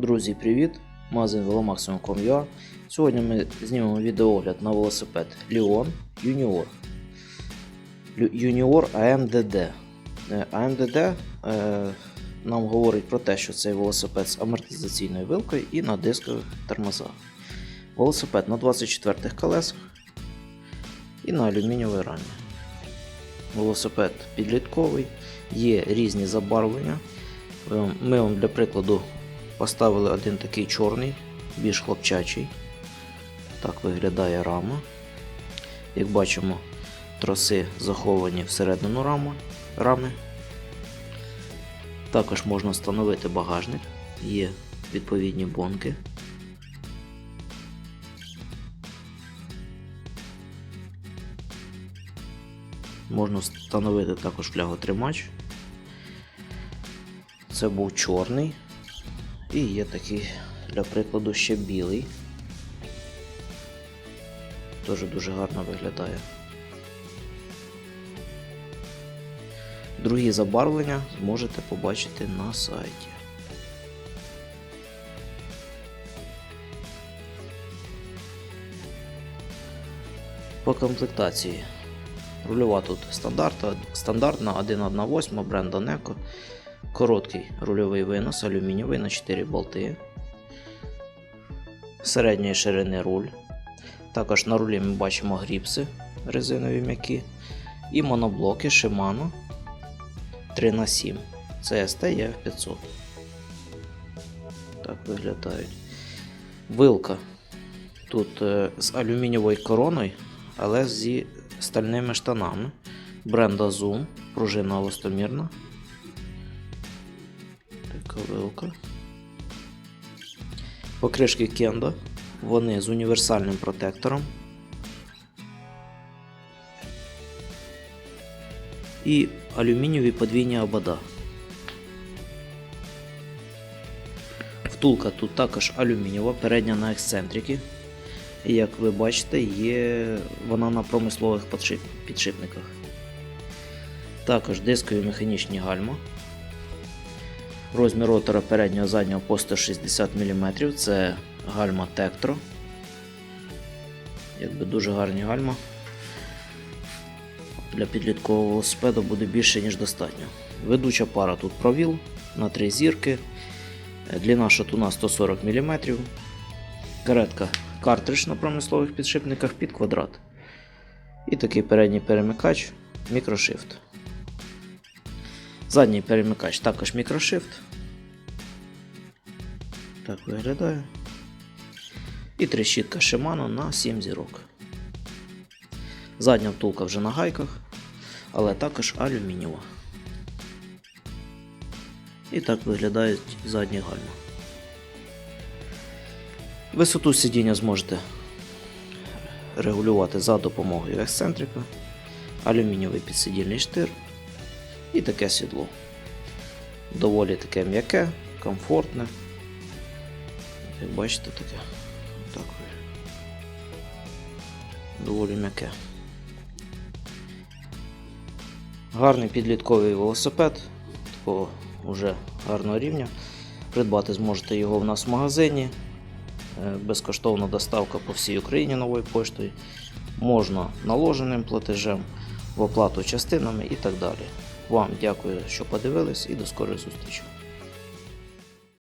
Друзі, привіт! Магазин velomaximum.com.ua Сьогодні ми знімемо відеогляд на велосипед Leon Junior. Junior AMDD. AMDD е, нам говорить про те, що цей велосипед з амортизаційною вилкою і на дискових тормозах. Велосипед на 24 колесах і на алюмінієвій рамі. Велосипед підлітковий, є різні забарвлення. Е, Ми вам для прикладу поставили один такий чорний, більш хлопчачий. Так виглядає рама. Як бачимо, троси заховані всередину рами. рами. Також можна встановити багажник, є відповідні бонки. Можна встановити також фляготримач. Це був чорний. І є такий, для прикладу, ще білий. Теж дуже гарно виглядає. Другі забарвлення зможете побачити на сайті. По комплектації. Рульова тут стандартна, стандартна 1.1.8 бренда Neco. Короткий рульовий винос, алюмінієвий на 4 болти. Середньої ширини руль. Також на рулі ми бачимо гріпси резинові м'які. І моноблоки Shimano 3х7. Це ST 500 Так виглядають. Вилка. Тут е, з алюмінієвою короною, але зі стальними штанами. Бренда Zoom, пружина листомірна. Така. Покришки Kendo. Вони з універсальним протектором. І алюмінієві подвійні обода. Втулка тут також алюмінієва, передня на ексцентрики. І як ви бачите, є вона на промислових підшипниках. Також дискові механічні гальма. Розмір ротора переднього заднього по 160 мм. Це гальма Tektro. Якби дуже гарні гальма. Для підліткового велосипеду буде більше, ніж достатньо. Ведуча пара тут провіл на 3 зірки. Длина шатуна 140 мм. Каретка картридж на промислових підшипниках під квадрат. І такий передній перемикач мікрошифт. Задній перемикач також мікрошифт. Так виглядає. І трещітка Shimano на 7 зірок. Задня втулка вже на гайках, але також алюмінієва. І так виглядають задні гальма. Висоту сидіння зможете регулювати за допомогою ексцентрика, алюмінієвий підсидільний штир і таке сідло. Доволі таке м'яке, комфортне. Як бачите, таке. Так. Доволі м'яке. Гарний підлітковий велосипед такого вже гарного рівня. Придбати зможете його в нас в магазині. Е, Безкоштовна доставка по всій Україні новою поштою. Можна наложеним платежем, в оплату частинами і так далі. Вам дякую, що подивились, і до скорої зустрічі.